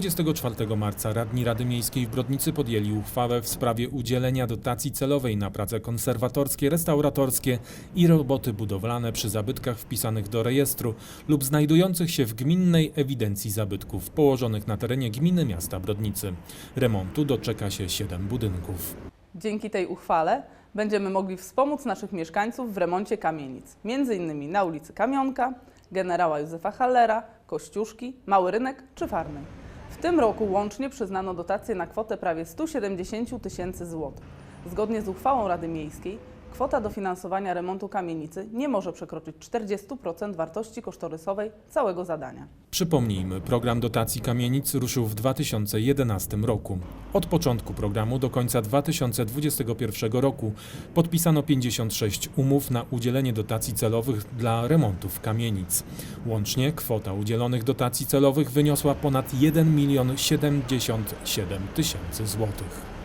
24 marca radni Rady Miejskiej w Brodnicy podjęli uchwałę w sprawie udzielenia dotacji celowej na prace konserwatorskie, restauratorskie i roboty budowlane przy zabytkach wpisanych do rejestru lub znajdujących się w gminnej ewidencji zabytków położonych na terenie gminy miasta Brodnicy. Remontu doczeka się 7 budynków. Dzięki tej uchwale będziemy mogli wspomóc naszych mieszkańców w remoncie kamienic, m.in. na ulicy Kamionka, generała Józefa Hallera, Kościuszki, Mały Rynek czy Farnej. Tym roku łącznie przyznano dotację na kwotę prawie 170 tysięcy złotych. Zgodnie z uchwałą Rady Miejskiej kwota dofinansowania remontu kamienicy nie może przekroczyć 40% wartości kosztorysowej całego zadania. Przypomnijmy, program dotacji kamienic ruszył w 2011 roku. Od początku programu do końca 2021 roku podpisano 56 umów na udzielenie dotacji celowych dla remontów kamienic. Łącznie kwota udzielonych dotacji celowych wyniosła ponad 1 milion 77 tysięcy złotych.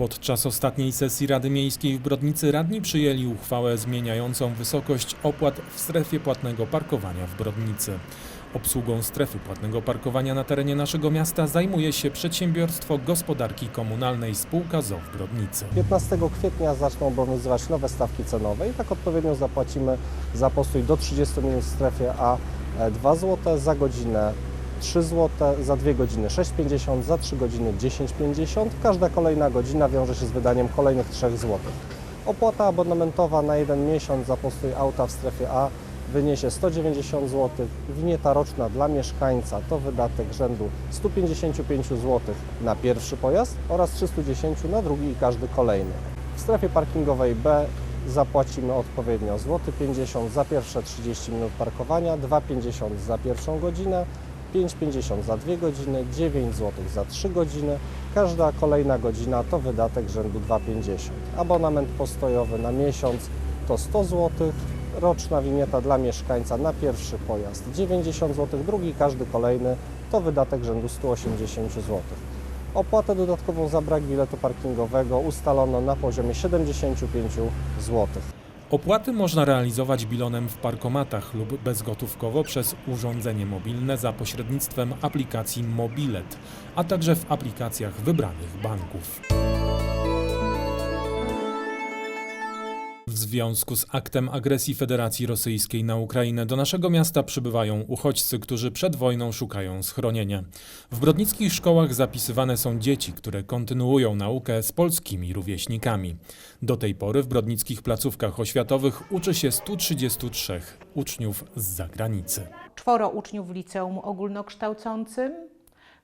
Podczas ostatniej sesji Rady Miejskiej w Brodnicy radni przyjęli uchwałę zmieniającą wysokość opłat w strefie płatnego parkowania w Brodnicy. Obsługą strefy płatnego parkowania na terenie naszego miasta zajmuje się przedsiębiorstwo gospodarki komunalnej spółka ZOW Brodnicy. 15 kwietnia zaczną obowiązywać nowe stawki cenowe i tak odpowiednio zapłacimy za postój do 30 minut w strefie A e, 2 zł, za godzinę 3 zł, za 2 godziny 6,50, za 3 godziny 10,50. Każda kolejna godzina wiąże się z wydaniem kolejnych 3 zł. Opłata abonamentowa na jeden miesiąc za postój auta w strefie A wyniesie 190 zł. Winieta roczna dla mieszkańca to wydatek rzędu 155 zł na pierwszy pojazd oraz 310 na drugi i każdy kolejny. W strefie parkingowej B zapłacimy odpowiednio złoty 50 za pierwsze 30 minut parkowania, 2,50 za pierwszą godzinę, 5,50 za 2 godziny, 9 zł za 3 godziny. Każda kolejna godzina to wydatek rzędu 2,50. Abonament postojowy na miesiąc to 100 zł. Roczna winieta dla mieszkańca na pierwszy pojazd 90 zł, drugi każdy kolejny to wydatek rzędu 180 zł. Opłatę dodatkową za brak biletu parkingowego ustalono na poziomie 75 zł. Opłaty można realizować bilonem w parkomatach lub bezgotówkowo przez urządzenie mobilne za pośrednictwem aplikacji Mobilet, a także w aplikacjach wybranych banków. Związku z aktem agresji Federacji Rosyjskiej na Ukrainę do naszego miasta przybywają uchodźcy, którzy przed wojną szukają schronienia. W brodnickich szkołach zapisywane są dzieci, które kontynuują naukę z polskimi rówieśnikami. Do tej pory w brodnickich placówkach oświatowych uczy się 133 uczniów z zagranicy. czworo uczniów w liceum ogólnokształcącym,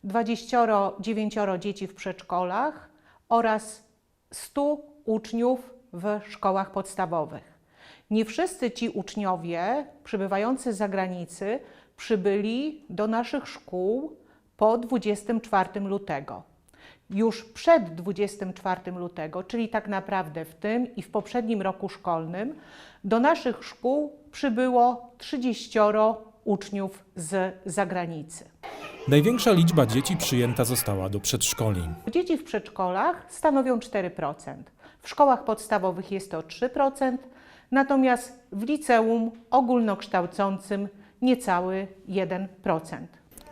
29 dzieci w przedszkolach oraz 100 uczniów w szkołach podstawowych. Nie wszyscy ci uczniowie przybywający z zagranicy przybyli do naszych szkół po 24 lutego. Już przed 24 lutego, czyli tak naprawdę w tym i w poprzednim roku szkolnym, do naszych szkół przybyło 30 uczniów z zagranicy. Największa liczba dzieci przyjęta została do przedszkoli. Dzieci w przedszkolach stanowią 4%. W szkołach podstawowych jest to 3%, natomiast w liceum ogólnokształcącym niecały 1%.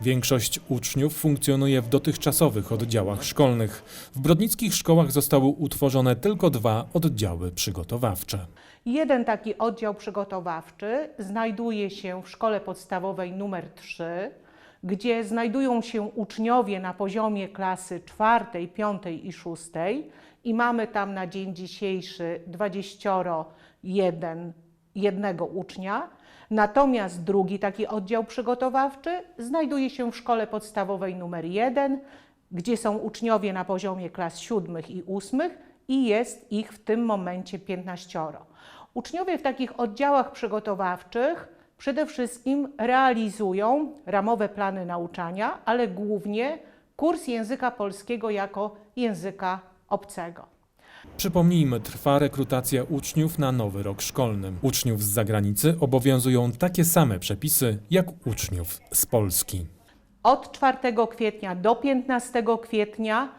Większość uczniów funkcjonuje w dotychczasowych oddziałach szkolnych. W brodnickich szkołach zostały utworzone tylko dwa oddziały przygotowawcze. Jeden taki oddział przygotowawczy znajduje się w szkole podstawowej numer 3, gdzie znajdują się uczniowie na poziomie klasy czwartej, piątej i szóstej i mamy tam na dzień dzisiejszy 21 jednego ucznia. Natomiast drugi taki oddział przygotowawczy znajduje się w szkole podstawowej numer 1, gdzie są uczniowie na poziomie klas siódmych i ósmych i jest ich w tym momencie 15. Uczniowie w takich oddziałach przygotowawczych przede wszystkim realizują ramowe plany nauczania, ale głównie kurs języka polskiego jako języka obcego. Przypomnijmy, trwa rekrutacja uczniów na nowy rok szkolny. Uczniów z zagranicy obowiązują takie same przepisy jak uczniów z Polski. Od 4 kwietnia do 15 kwietnia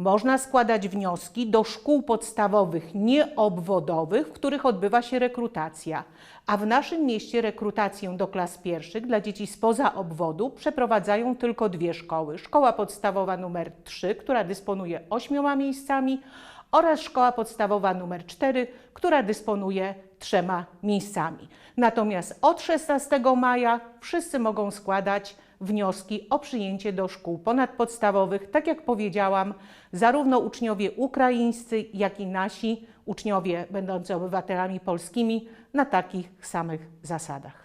można składać wnioski do szkół podstawowych nieobwodowych, w których odbywa się rekrutacja. A w naszym mieście rekrutację do klas pierwszych dla dzieci spoza obwodu przeprowadzają tylko dwie szkoły. Szkoła podstawowa numer 3, która dysponuje ośmioma miejscami oraz szkoła podstawowa numer 4, która dysponuje trzema miejscami. Natomiast od 16 maja wszyscy mogą składać wnioski o przyjęcie do szkół ponadpodstawowych. Tak jak powiedziałam, zarówno uczniowie ukraińscy, jak i nasi uczniowie będący obywatelami polskimi na takich samych zasadach.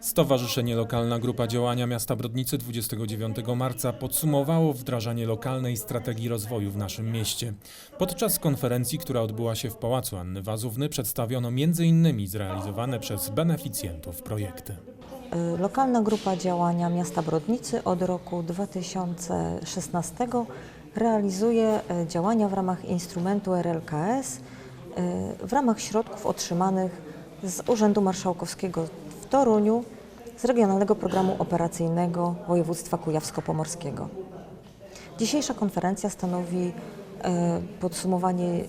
Stowarzyszenie Lokalna Grupa Działania Miasta Brodnicy 29 marca podsumowało wdrażanie lokalnej strategii rozwoju w naszym mieście. Podczas konferencji, która odbyła się w Pałacu Anny Wazówny, przedstawiono m.in. zrealizowane przez beneficjentów projekty. Lokalna grupa działania miasta Brodnicy od roku 2016 realizuje y, działania w ramach instrumentu RLKS y, w ramach środków otrzymanych z Urzędu Marszałkowskiego Toruniu z Regionalnego Programu Operacyjnego Województwa Kujawsko-Pomorskiego. Dzisiejsza konferencja stanowi e, podsumowanie e,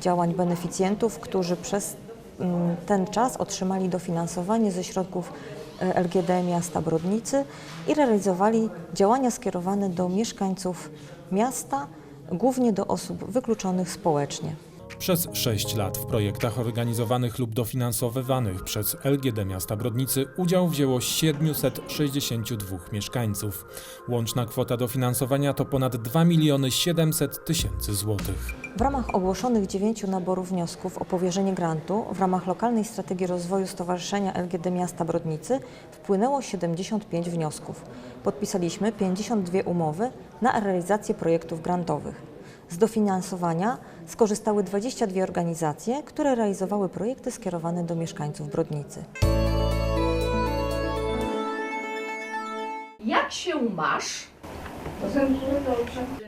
działań beneficjentów, którzy przez mm, ten czas otrzymali dofinansowanie ze środków e, LGD miasta Brodnicy i realizowali działania skierowane do mieszkańców miasta, głównie do osób wykluczonych społecznie. Przez 6 lat w projektach organizowanych lub dofinansowywanych przez LGD Miasta Brodnicy udział wzięło 762 mieszkańców. Łączna kwota dofinansowania to ponad 2 miliony 700 tysięcy złotych. W ramach ogłoszonych dziewięciu naborów wniosków o powierzenie grantu w ramach lokalnej strategii rozwoju Stowarzyszenia LGD Miasta Brodnicy wpłynęło 75 wniosków. Podpisaliśmy 52 umowy na realizację projektów grantowych. Z dofinansowania skorzystały 22 organizacje, które realizowały projekty skierowane do mieszkańców Brodnicy. Jak się masz?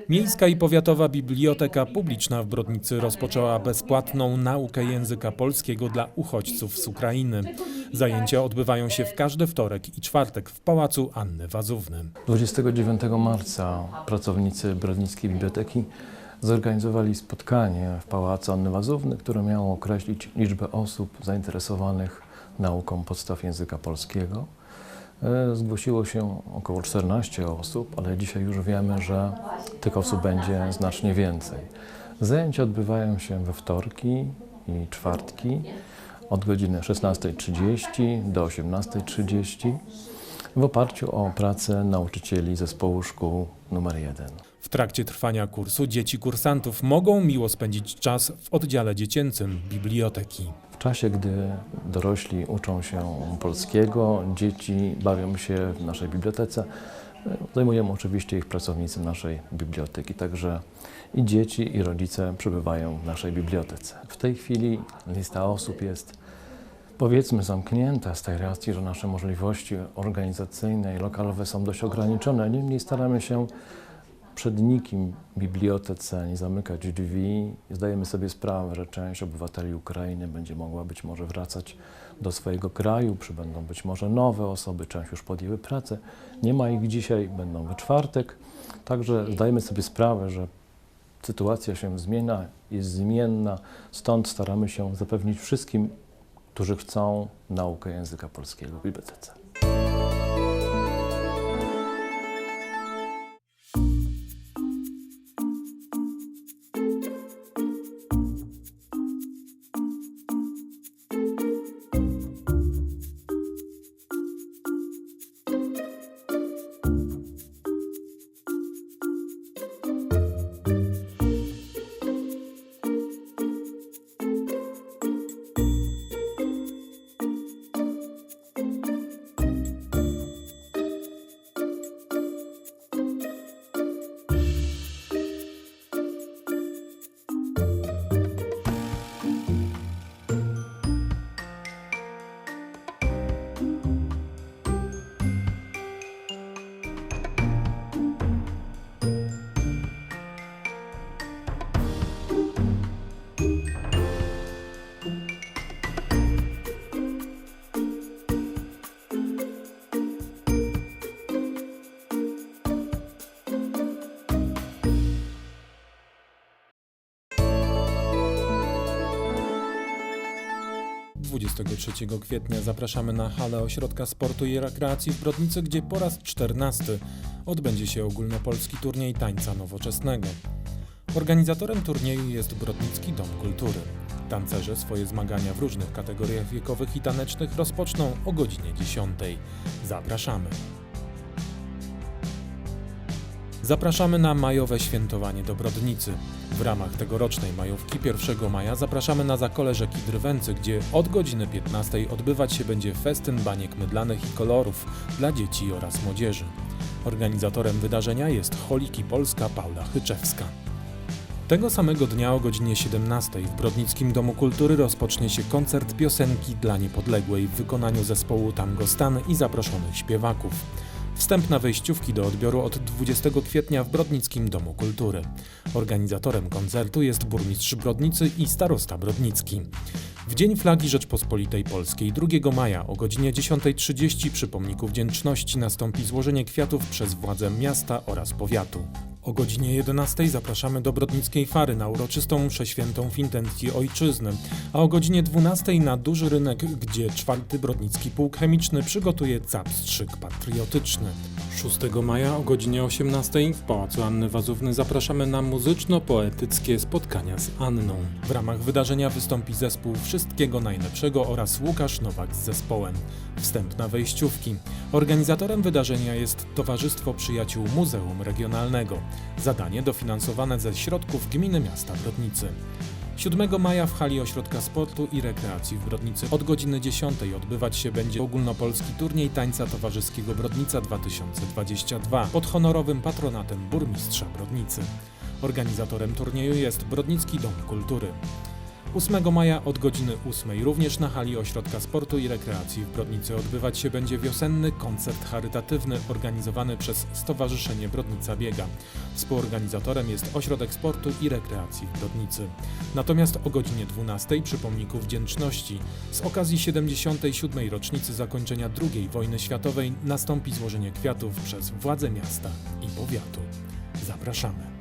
Miejska i Powiatowa Biblioteka Publiczna w Brodnicy rozpoczęła bezpłatną naukę języka polskiego dla uchodźców z Ukrainy. Zajęcia odbywają się w każdy wtorek i czwartek w Pałacu Anny Wazówny. 29 marca pracownicy Brodnickiej Biblioteki zorganizowali spotkanie w Pałacu Anny Wazówny, które miało określić liczbę osób zainteresowanych nauką podstaw języka polskiego. E, Zgłosiło się około 14 osób, ale dzisiaj już wiemy, że tych osób będzie znacznie więcej. Zajęcia odbywają się we wtorki i czwartki od godziny 16.30 do 18.30 w oparciu o pracę nauczycieli zespołu szkół numer 1. W trakcie trwania kursu dzieci kursantów mogą miło spędzić czas w oddziale dziecięcym biblioteki. W czasie, gdy dorośli uczą się polskiego, dzieci bawią się w naszej bibliotece, zajmujemy oczywiście ich pracownicy naszej biblioteki, także i dzieci, i rodzice przebywają w naszej bibliotece. W tej chwili lista osób jest powiedzmy zamknięta z tej racji, że nasze możliwości organizacyjne i lokalowe są dość ograniczone. Niemniej staramy się przed nikim bibliotece nie zamykać drzwi. Zdajemy sobie sprawę, że część obywateli Ukrainy będzie mogła być może wracać do swojego kraju, przybędą być może nowe osoby, część już podjęły pracę. Nie ma ich dzisiaj, będą we czwartek. Także zdajemy sobie sprawę, że sytuacja się zmienia, jest zmienna, stąd staramy się zapewnić wszystkim, którzy chcą naukę języka polskiego w bibliotece. 23 kwietnia zapraszamy na halę Ośrodka Sportu i Rekreacji w Brodnicy, gdzie po raz 14 odbędzie się ogólnopolski turniej tańca nowoczesnego. Organizatorem turnieju jest Brodnicki Dom Kultury. Tancerze swoje zmagania w różnych kategoriach wiekowych i tanecznych rozpoczną o godzinie 10. Zapraszamy. Zapraszamy na majowe świętowanie do Brodnicy. W ramach tegorocznej majówki 1 maja zapraszamy na zakole rzeki Drwęcy, gdzie od godziny 15 odbywać się będzie festyn baniek mydlanych i kolorów dla dzieci oraz młodzieży. Organizatorem wydarzenia jest Holiki Polska Paula Chyczewska. Tego samego dnia o godzinie 17 w Brodnickim Domu Kultury rozpocznie się koncert piosenki dla niepodległej w wykonaniu zespołu Tango Stan i zaproszonych śpiewaków. Wstęp na wejściówki do odbioru od 20 kwietnia w Brodnickim Domu Kultury. Organizatorem koncertu jest burmistrz Brodnicy i starosta Brodnicki. W Dzień Flagi Rzeczpospolitej Polskiej 2 maja o godzinie 10.30 przy Pomniku Wdzięczności nastąpi złożenie kwiatów przez władze miasta oraz powiatu. O godzinie 11 zapraszamy do Brodnickiej Fary na uroczystą mszę świętą w intencji ojczyzny, a o godzinie 12 na Duży Rynek, gdzie czwarty Brodnicki Pułk Chemiczny przygotuje capstrzyk patriotyczny. 6 maja o godzinie 18 w Pałacu Anny Wazówny zapraszamy na muzyczno-poetyckie spotkania z Anną. W ramach wydarzenia wystąpi zespół Wszystkiego Najlepszego oraz Łukasz Nowak z zespołem. Wstęp na wejściówki. Organizatorem wydarzenia jest Towarzystwo Przyjaciół Muzeum Regionalnego. Zadanie dofinansowane ze środków Gminy Miasta Brodnicy. 7 maja w hali Ośrodka Sportu i Rekreacji w Brodnicy od godziny 10 odbywać się będzie ogólnopolski turniej tańca towarzyskiego Brodnica 2022 pod honorowym patronatem burmistrza Brodnicy. Organizatorem turnieju jest Brodnicki Dom Kultury. 8 maja od godziny 8 również na hali Ośrodka Sportu i Rekreacji w Brodnicy odbywać się będzie wiosenny koncert charytatywny organizowany przez Stowarzyszenie Brodnica Biega. Współorganizatorem jest Ośrodek Sportu i Rekreacji w Brodnicy. Natomiast o godzinie 12 przy Pomniku Wdzięczności z okazji 77. rocznicy zakończenia II wojny światowej nastąpi złożenie kwiatów przez władze miasta i powiatu. Zapraszamy.